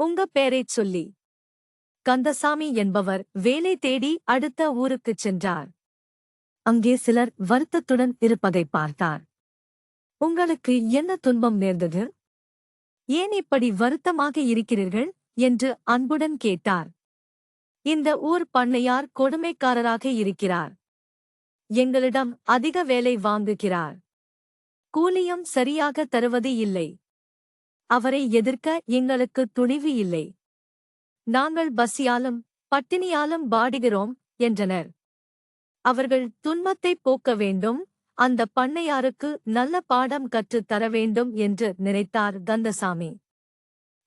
உங்க பேரைச் சொல்லி. கந்தசாமி என்பவர் வேலை தேடி அடுத்த ஊருக்குச் சென்றார். அங்கே சிலர் வருத்தத்துடன் இருப்பதைப் பார்த்தார். உங்களுக்கு என்ன துன்பம் நேர்ந்தது? ஏன் இப்படி வருத்தமாக இருக்கிறீர்கள்? என்று அன்புடன் கேட்டார். இந்த ஊர் பண்ணையார் கொடுமைக்காரராக இருக்கிறார். எங்களிடம் அதிக வேலை வாங்குகிறார். கூலியும் சரியாக தருவது இல்லை. அவரை எதிர்க்க எங்களுக்கு துணிவு இல்லை. நாங்கள் பசியாலும் பட்டினியாலும் பாடுகிறோம் என்றனர். அவர்கள் துன்பத்தைப் போக்க வேண்டும் அந்த பண்ணையாருக்கு நல்ல பாடம் கற்றுத் தர வேண்டும் என்று நினைத்தார் கந்தசாமி.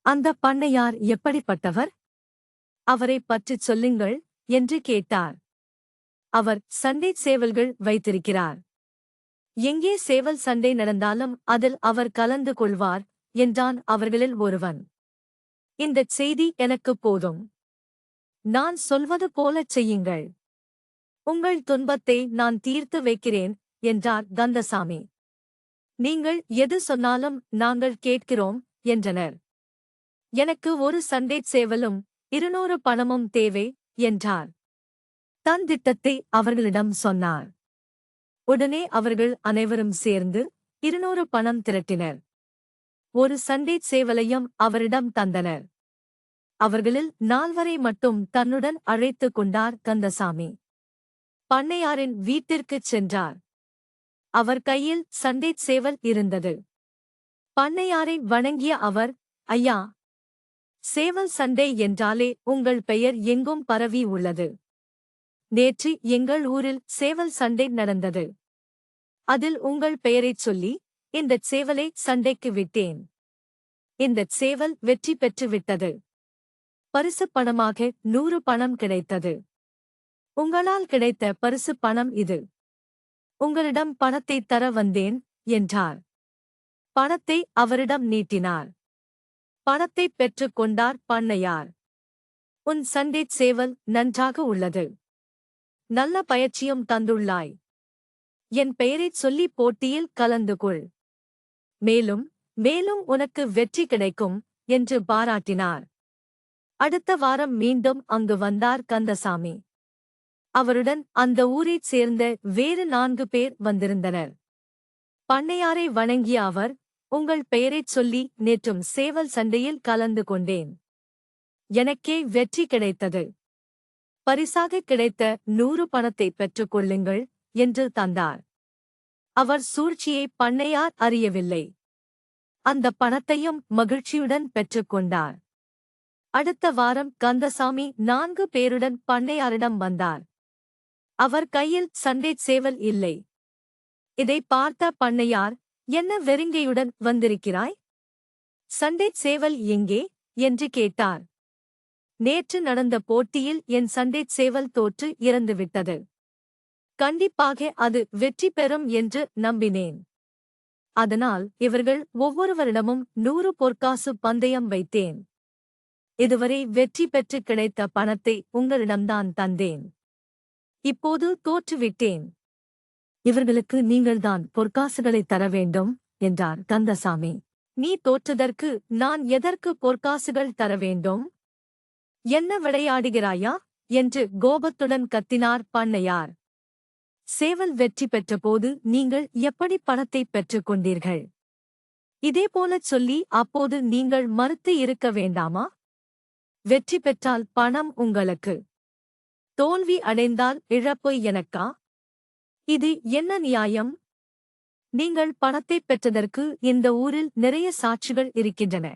அந்த பண்ணையார் எப்படிப்பட்டவர்? அவரைப் பற்றிச் சொல்லுங்கள் என்று கேட்டார். அவர் சண்டை சேவல்கள் வைத்திருக்கிறார். எங்கே சேவல் சண்டை நடந்தாலும் அதில் அவர் கலந்து கொள்வார் என்றான் அவர்களில் ஒருவன். இந்தச் செய்தி எனக்குப் போதும். நான் சொல்வது போலச் செய்யுங்கள். உங்கள் துன்பத்தை நான் தீர்த்து வைக்கிறேன் என்றார் கந்தசாமி. நீங்கள் எது சொன்னாலும் நாங்கள் கேட்கிறோம் என்றனர். எனக்கு ஒரு சண்டே சேவலும் இருநூறு பணமும் தேவை என்றார். தன் திட்டத்தை அவர்களிடம் சொன்னார். உடனே அவர்கள் அனைவரும் சேர்ந்து இருநூறு பணம் திரட்டினர். ஒரு சண்டைச் சேவலையும் அவரிடம் தந்தனர். அவர்களில் நால்வரை மட்டும் தன்னுடன் அழைத்துக் கொண்டார் கந்தசாமி. பண்ணையாரின் வீட்டிற்குச் சென்றார். அவர் கையில் சண்டைச் சேவல் இருந்தது. பண்ணையாரை வணங்கிய அவர் ஐயா சேவல் சண்டை என்றாலே உங்கள் பெயர் எங்கும் பரவி உள்ளது. நேற்று எங்கள் ஊரில் சேவல் சண்டை நடந்தது. அதில் உங்கள் பெயரைச் சொல்லி இந்தச் சேவலை சண்டைக்கு விட்டேன். இந்தச் சேவல் வெற்றி பெற்று விட்டது. பரிசு பணமாக நூறு பணம் கிடைத்தது. உங்களால் கிடைத்த பரிசு பணம் இது. உங்களிடம் பணத்தை தர வந்தேன் என்றார். பணத்தை அவரிடம் நீட்டினார். பணத்தை பெற்றுக் கொண்டார் பண்ணையார். உன் சண்டைச் சேவல் நன்றாக உள்ளது. நல்ல பயிற்சியும் தந்துள்ளாய். என் பெயரைச் சொல்லி போட்டியில் கலந்து கொள் மேலும் மேலும் உனக்கு வெற்றி கிடைக்கும் என்று பாராட்டினார். அடுத்த வாரம் மீண்டும் அங்கு வந்தார் கந்தசாமி. அவருடன் அந்த ஊரைச் சேர்ந்த வேறு நான்கு பேர் வந்திருந்தனர். பண்ணையாரை வணங்கிய அவர் உங்கள் பெயரைச் சொல்லி நேற்றும் சேவல் சண்டையில் கலந்து கொண்டேன். எனக்கே வெற்றி கிடைத்தது. பரிசாக கிடைத்த நூறு பணத்தை பெற்றுக் கொள்ளுங்கள் என்று தந்தார். அவர் சூழ்ச்சியை பண்ணையார் அறியவில்லை. அந்த பணத்தையும் மகிழ்ச்சியுடன் பெற்றுக்கொண்டார் அடுத்த வாரம் கந்தசாமி நான்கு பேருடன் பண்ணையாரிடம் வந்தார். அவர் கையில் சண்டே சேவல் இல்லை. இதை பார்த்த பண்ணையார் என்ன வெறுங்கையுடன் வந்திருக்கிறாய்? சண்டைச் சேவல் எங்கே என்று கேட்டார். நேற்று நடந்த போட்டியில் என் சண்டே சேவல் தோற்று இறந்துவிட்டது. கண்டிப்பாக அது வெற்றி பெறும் என்று நம்பினேன். அதனால் இவர்கள் ஒவ்வொருவரிடமும் நூறு பொற்காசு பந்தயம் வைத்தேன். இதுவரை வெற்றி பெற்று கிடைத்த பணத்தை உங்களிடம்தான் தந்தேன். இப்போது தோற்றுவிட்டேன். இவர்களுக்கு நீங்கள்தான் பொற்காசுகளை தர வேண்டும் என்றார் கந்தசாமி. நீ தோற்றதற்கு நான் எதற்கு பொற்காசுகள் தர வேண்டும்? என்ன விளையாடுகிறாயா? என்று கோபத்துடன் கத்தினார் பண்ணையார். சேவல் வெற்றி பெற்றபோது நீங்கள் எப்படி பணத்தை பெற்றுக் கொண்டீர்கள்? இதேபோலச் சொல்லி அப்போது நீங்கள் மறுத்து இருக்க வேண்டாமா? வெற்றி பெற்றால் பணம் உங்களுக்கு. தோல்வி அடைந்தால் இழப்பு எனக்கா? இது என்ன நியாயம்? நீங்கள் பணத்தைப் பெற்றதற்கு இந்த ஊரில் நிறைய சாட்சிகள் இருக்கின்றன.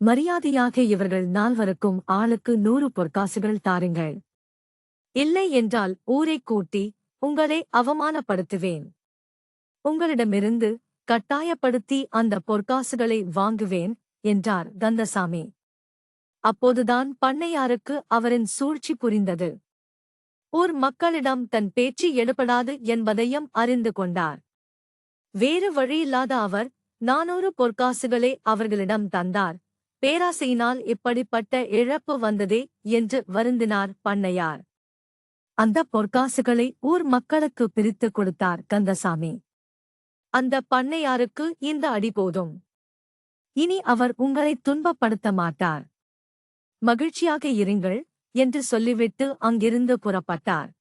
மரியாதையாக இவர்கள் நால்வருக்கும் ஆளுக்கு நூறு பொற்காசுகள் தாருங்கள். இல்லை என்றால் ஊரைக் கூட்டி உங்களை அவமானப்படுத்துவேன். உங்களிடமிருந்து கட்டாயப்படுத்தி அந்த பொற்காசுகளை வாங்குவேன் என்றார் கந்தசாமி. அப்போதுதான் பண்ணையாருக்கு அவரின் சூழ்ச்சி புரிந்தது. ஊர் மக்களிடம் தன் பேச்சு எடுபடாது என்பதையும் அறிந்து கொண்டார். வேறு வழியில்லாத அவர் நானூறு பொற்காசுகளை அவர்களிடம் தந்தார். பேராசையினால் இப்படிப்பட்ட இழப்பு வந்ததே என்று வருந்தினார் பண்ணையார். அந்த பொற்காசுகளை ஊர் மக்களுக்கு பிரித்துக் கொடுத்தார் கந்தசாமி. அந்த பண்ணையாருக்கு இந்த அடி போதும். இனி அவர் உங்களை துன்பப்படுத்த மாட்டார். மகிழ்ச்சியாக இருங்கள் என்று சொல்லிவிட்டு அங்கிருந்து புறப்பட்டார்.